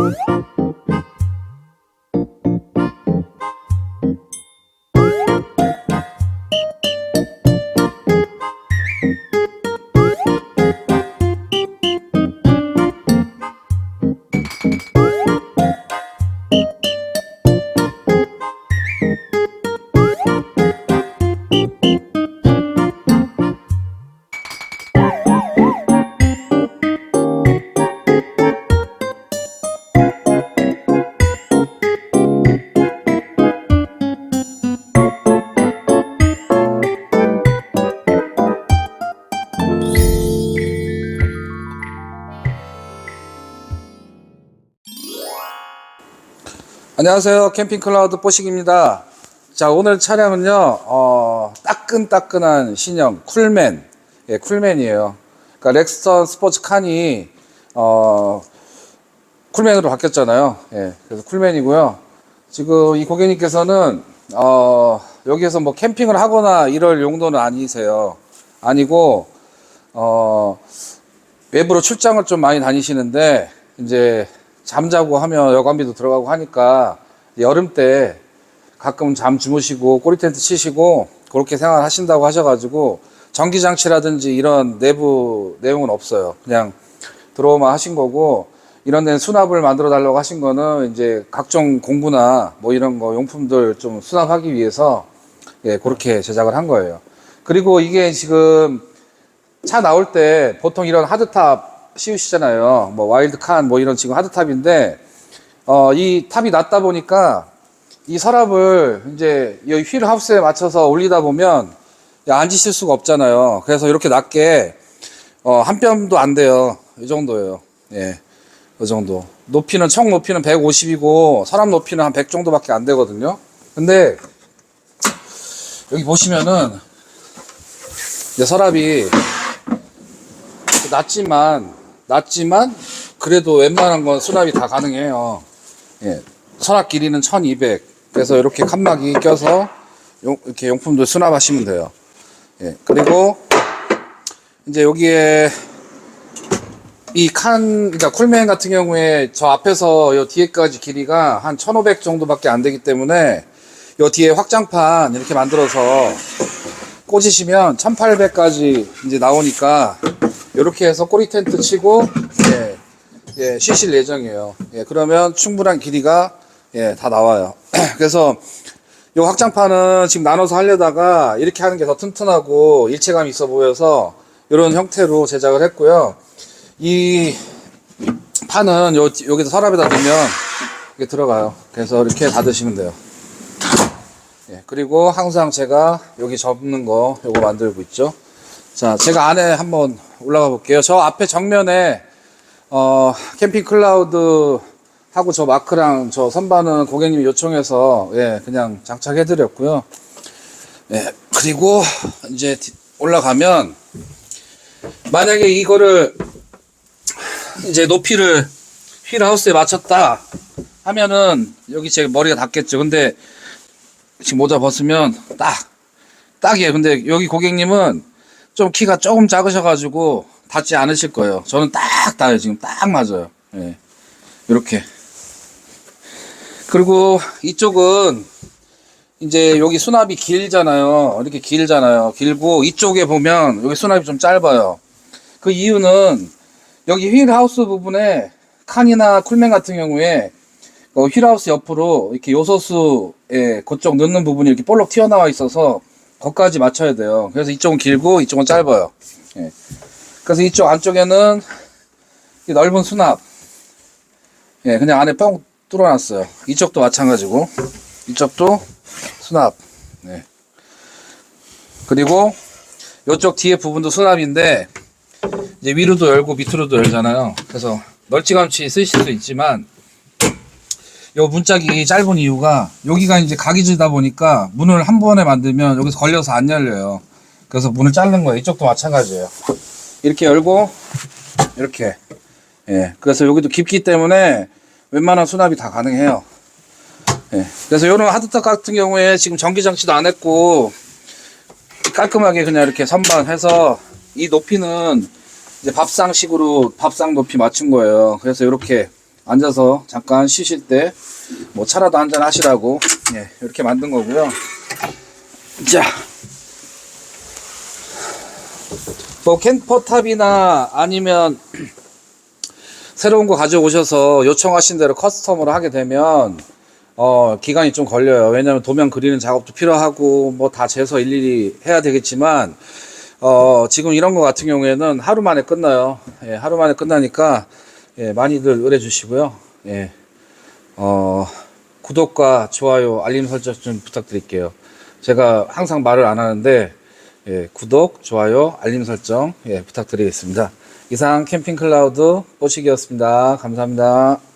you 안녕하세요. 캠핑 클라우드 뽀식입니다. 자, 오늘 차량은요, 어, 따끈따끈한 신형, 쿨맨. 예, 쿨맨이에요. 그러니까 렉스턴 스포츠 칸이, 어, 쿨맨으로 바뀌었잖아요. 예, 그래서 쿨맨이고요. 지금 이 고객님께서는, 어, 여기에서 뭐 캠핑을 하거나 이럴 용도는 아니세요. 아니고, 어, 외부로 출장을 좀 많이 다니시는데 이제 잠자고 하면 여관비도 들어가고 하니까 여름 때 가끔 잠 주무시고 꼬리 텐트 치시고 그렇게 생활하신다고 하셔가지고 전기 장치라든지 이런 내부 내용은 없어요. 그냥 들어오만 하신 거고 이런 데는 수납을 만들어 달라고 하신 거는 이제 각종 공구나 뭐 이런 거 용품들 좀 수납하기 위해서 예 그렇게 제작을 한 거예요. 그리고 이게 지금 차 나올 때 보통 이런 하드탑 씌우시잖아요. 뭐 와일드 칸 뭐 이런 지금 하드탑인데 어, 이 탑이 낮다 보니까 이 서랍을 이제 이 휠 하우스에 맞춰서 올리다 보면 앉으실 수가 없잖아요. 그래서 이렇게 낮게 어, 한 뼘도 안 돼요. 이 정도예요. 예. 이 정도. 높이는 총 높이는 150이고 서랍 높이는 한 100 정도밖에 안 되거든요. 근데 여기 보시면은 이제 서랍이 낮지만 낮지만 그래도 웬만한 건 수납이 다 가능해요. 예. 서랍 길이는 1200. 그래서 이렇게 칸막이 껴서 용, 이렇게 용품들 수납하시면 돼요. 예. 그리고 이제 여기에 이 칸, 그러니까 쿨맨 같은 경우에 저 앞에서 요 뒤에까지 길이가 한 1500 정도밖에 안 되기 때문에 요 뒤에 확장판 이렇게 만들어서 꽂으시면 1800까지 이제 나오니까 이렇게 해서 꼬리 텐트 치고 예, 예, 쉬실 예정이에요. 예, 그러면 충분한 길이가 예, 다 나와요. 그래서 이 확장판은 지금 나눠서 하려다가 이렇게 하는 게 더 튼튼하고 일체감이 있어 보여서 이런 형태로 제작을 했고요. 이 판은 요, 여기서 서랍에다 넣으면 이게 들어가요. 그래서 이렇게 닫으시면 돼요. 예, 그리고 항상 제가 여기 접는 거 요거 만들고 있죠. 자, 제가 안에 한번 올라가 볼게요. 저 앞에 정면에 어, 캠핑 클라우드 하고 저 마크랑 저 선반은 고객님이 요청해서 예, 그냥 장착해 드렸고요. 예, 그리고 이제 뒤- 올라가면 만약에 이거를 이제 높이를 휠 하우스에 맞췄다 하면은 여기 제 머리가 닿겠죠. 근데 지금 모자 벗으면 딱 딱이에요. 근데 여기 고객님은 좀 키가 조금 작으셔가지고 닿지 않으실 거예요. 저는 딱 닿아요. 지금 딱 맞아요. 예. 이렇게. 그리고 이쪽은 이제 여기 수납이 길잖아요. 이렇게 길잖아요. 길고 이쪽에 보면 여기 수납이 좀 짧아요. 그 이유는 여기 휠하우스 부분에 칸이나 쿨맨 같은 경우에 어, 휠하우스 옆으로 이렇게 요소수에 그쪽 넣는 부분이 이렇게 볼록 튀어나와 있어서 거기까지 맞춰야 돼요. 그래서 이쪽은 길고 이쪽은 짧아요. 예. 그래서 이쪽 안쪽에는 이 넓은 수납. 예, 그냥 안에 뻥 뚫어놨어요. 이쪽도 마찬가지고 이쪽도 수납. 네. 그리고 이쪽 뒤에 부분도 수납인데 이제 위로도 열고 밑으로도 열잖아요. 그래서 널찌감치 쓰실 수 있지만 요 문짝이 짧은 이유가 여기가 이제 각이 지다 보니까 문을 한 번에 만들면 여기서 걸려서 안 열려요. 그래서 문을 자른 거예요. 이쪽도 마찬가지예요. 이렇게 열고 이렇게 예. 그래서 여기도 깊기 때문에 웬만한 수납이 다 가능해요. 예. 그래서 요런 하드탑 같은 경우에 지금 전기 장치도 안 했고 깔끔하게 그냥 이렇게 선반해서 이 높이는 이제 밥상식으로 밥상 높이 맞춘 거예요. 그래서 이렇게 앉아서 잠깐 쉬실 때 뭐 차라도 한잔 하시라고 예, 이렇게 만든 거고요. 자, 뭐 캠퍼탑이나 아니면 새로운 거 가져오셔서 요청하신 대로 커스텀으로 하게 되면 어 기간이 좀 걸려요. 왜냐면 도면 그리는 작업도 필요하고 뭐 다 재서 일일이 해야 되겠지만 어 지금 이런 거 같은 경우에는 하루 만에 끝나요. 예, 하루 만에 끝나니까 예, 많이들 의뢰 주시고요. 예. 어 구독과 좋아요, 알림 설정 좀 부탁드릴게요. 제가 항상 말을 안 하는데 예, 구독, 좋아요, 알림 설정 예, 부탁드리겠습니다. 이상 캠핑 클라우드 뽀식이었습니다. 감사합니다.